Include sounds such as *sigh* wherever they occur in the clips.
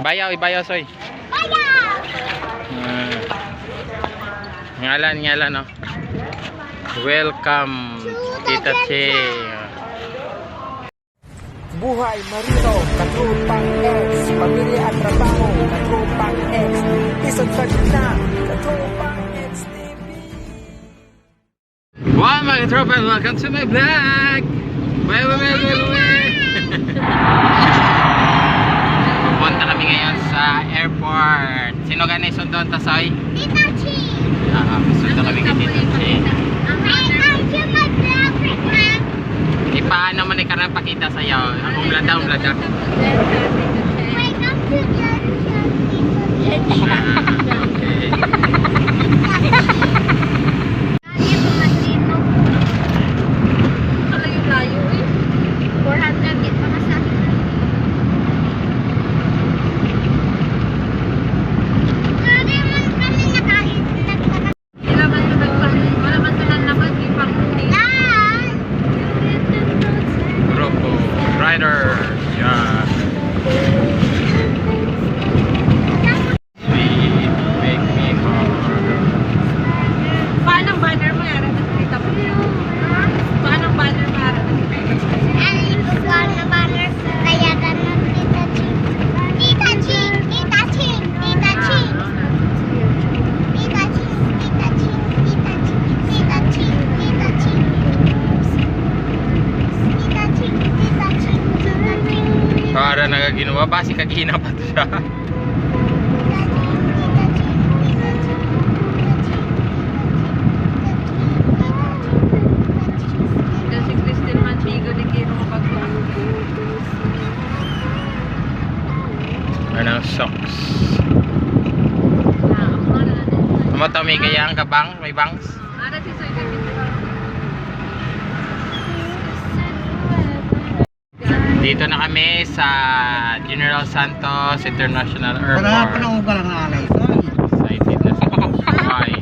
Bayaw, ibayaw soy. Ah. ngalan, ngalan no. Welcome, Tita Che. Buhay Marino, Katrupang X, Pamilya at Trabaho, Katrupang X, Isubscribe na, Katrupang X TV. Wow mga tropa, welcome to my vlog! Well, well, well, well, well sa airport. Sino gani sundon ta soy? Tita Chi. Ah, sundon kami kay Tita Chi. Di pa ano man ikaw pakita sa iyo. Ang umlada umlada. Okay. Layo-layo eh. 400 Para nagaginuwa pa si kagina pa to siya. ng socks? Matami kaya ang kabang? May bangs? Dito na kami sa General Santos International Airport. panahon ka lang na alay. Excited na si Boy.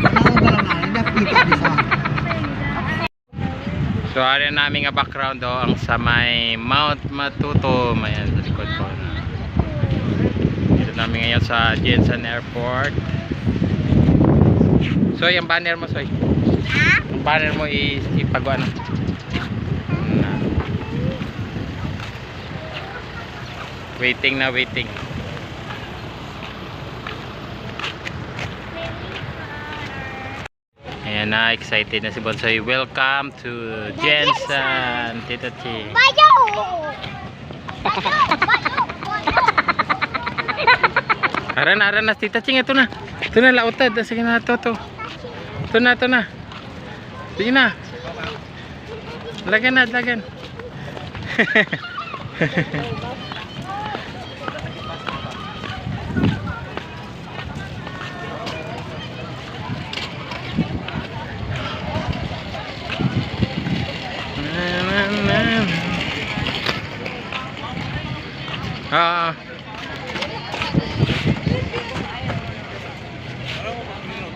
Panahon ka lang na alay. Sa. So, ano namin nga background do, ang sa may Mount Matuto, mayan sa likod ko na. Dito namin ngayon sa Jensen Airport. Soy, ang banner mo, Soy. Ang banner mo i ipag ano. Na. Waiting na waiting. Ayan na, excited na si Bonsoy. Welcome to Jensen, Tita Chi. Bayo! Aran aran na, Tita Ching, ito na. Ito na, lautad. Sige na, ito, ito. Ito na, ito na. Sige na. Lagan na, lagan. *laughs* Ah.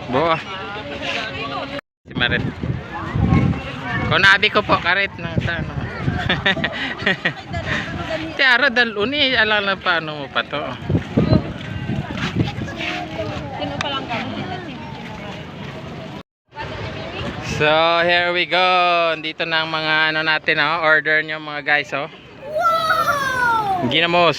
Boa. Si Marit. Kung nabi ko po, karit na sa ano. *laughs* Tiara dalun eh, alala paano mo pa to. So, here we go. Dito na ang mga ano natin, oh. order nyo mga guys, oh. Ginamos.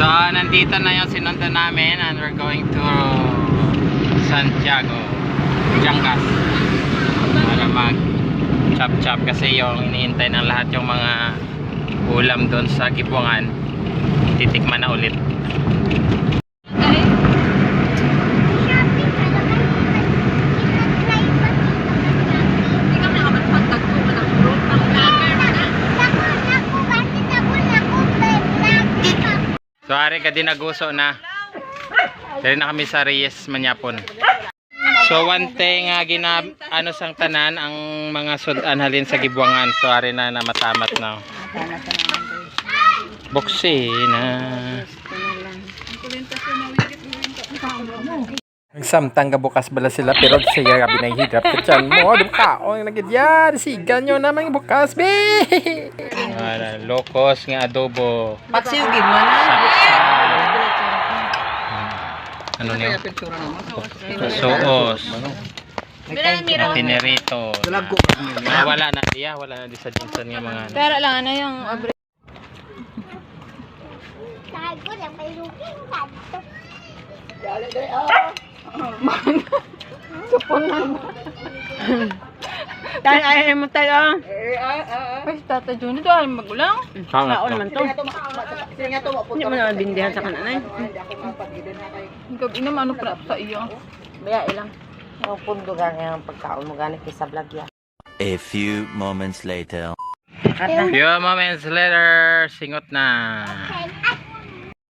So, nandito na yung sinundo namin and we're going to Santiago, Jangas. Para mag chop chop kasi yung iniintay ng lahat yung mga ulam doon sa gipungan titikman na ulit So, ari ka din aguso na. Dali na kami sa Reyes, Manyapon. So, one thing nga gina, ano sang tanan, ang mga sudan halin sa Gibuangan. So, ari na na matamat na. Buksi na. Nagsamtang ka bukas bala sila pero siya gabi na hidap ka dyan mo. Di ka o nagidyan. Sigan nyo naman bukas be. Wala, lokos nga adobo. Pagsiyugin mo na. Ano niyo? Naman. Soos. Bilang mira. Tinerito. Ah, wala na diya, wala na di sa Jinsan nga mga ano. Pero lang ano yung abre. Ko lang may looking kanto. Dahil ayaw mo tayo. Ay, si Tata Juni, dahil magulang. Kangat naman to. Hindi mo naman bindihan sa kananay. Ikaw, ina, ano pala sa iyo? Baya ilang. Ang pundo ka ngayong pagkaon mo ganit sa vlog ya. A few moments later. Few moments later, singot na. At